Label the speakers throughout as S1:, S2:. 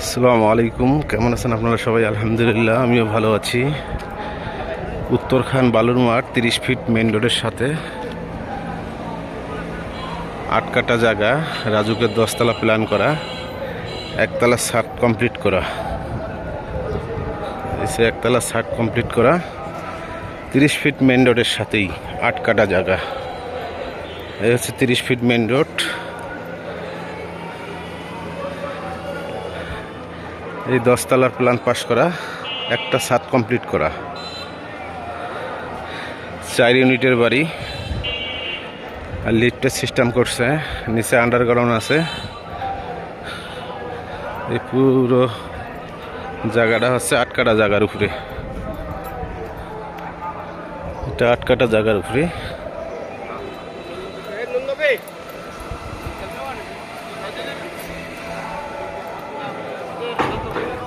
S1: আসসালামু আলাইকুম। কেমন আছেন আপনারা সবাই? আলহামদুলিল্লাহ, আমিও ভালো আছি। উত্তরখান বালুর মাঠ, তিরিশ ফিট মেন রোডের সাথে। আট কাটা জায়গা, রাজুকের দশতলা প্ল্যান করা, একতলা ছাদ কমপ্লিট করা। এসে একতলা ছাদ কমপ্লিট করা। তিরিশ ফিট মেন রোডের সাথেই আট কাটা জায়গা। এই হচ্ছে তিরিশ ফিট মেন রোড এই দশতলার প্ল্যান পাস করা, একটা ছাদ কমপ্লিট করা। চার ইউনিটের বাড়ি, আর লিফটের সিস্টেম করছে, নিচে আন্ডারগ্রাউন্ড আছে। এই পুরো জায়গাটা হচ্ছে আটকাটা জায়গার উপরে। এটা আটকাটা জায়গার উপরে।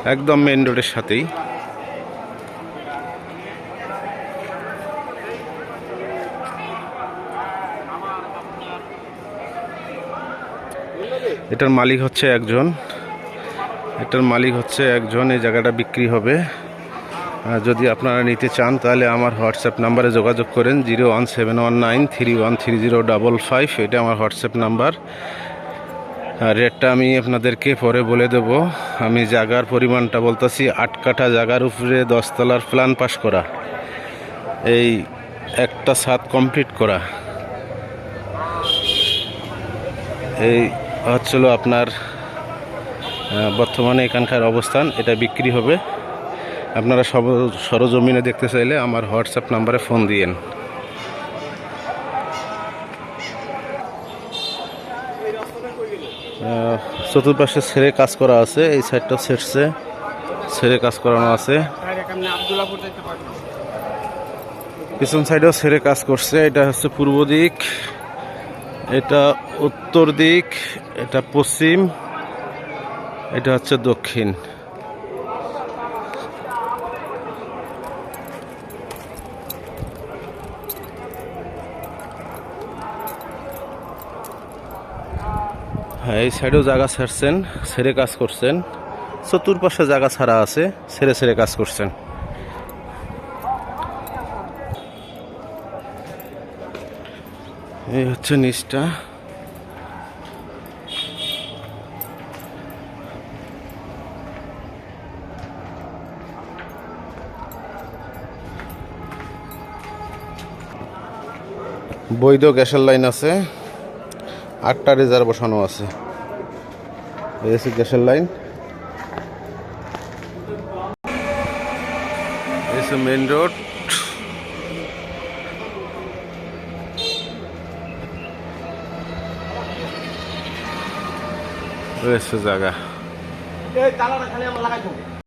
S1: একদম মেন রোডের সাথেই। এটার মালিক হচ্ছে একজন। এটার মালিক হচ্ছে একজন, এই জায়গাটা বিক্রি হবে। যদি আপনারা নিতে চান, তাহলে আমার হোয়াটসঅ্যাপ নাম্বারে যোগাযোগ করেন, zero one seven one nine three one three zero double five, এটা আমার হোয়াটসঅ্যাপ নাম্বার। রেটটা আমি আপনাদেরকে পরে বলে দেব। আমি জায়গার পরিমাণটা বলতেছি, আট কাঠা জায়গার উপরে দশতলার প্ল্যান পাস করা। এই একটা ছাদ কমপ্লিট করা। এই হচ্ছিল আপনার বর্তমানে এখানকার অবস্থান, এটা বিক্রি হবে। আপনারা সব সরজমিনে দেখতে চাইলে আমার হোয়াটসঅ্যাপ নাম্বারে ফোন দিয়েন। চতুর্পাশে ছেড়ে কাজ করা আছে, এই সাইডটা ছেড়ছে। ছেড়ে কাজ করানো আছে। পিছন সাইডেও ছেড়ে কাজ করছে, এটা হচ্ছে পূর্ব দিক, এটা উত্তর দিক, এটা পশ্চিম, এটা হচ্ছে দক্ষিণ। এই সাইডেও জায়গা ছাড়ছেন, ছেড়ে কাজ করছেন। চতুর্পাশে জায়গা ছাড়া আছে, ছেড়ে ছেড়ে কাজ করছেন। এই হচ্ছে নিচটা। বৈধ গ্যাসের লাইন আছে। আটটা রেজার বসানো আছে। হচ্ছে গ্যাসের লাইন। মেন রোড রয়েছে জায়গা।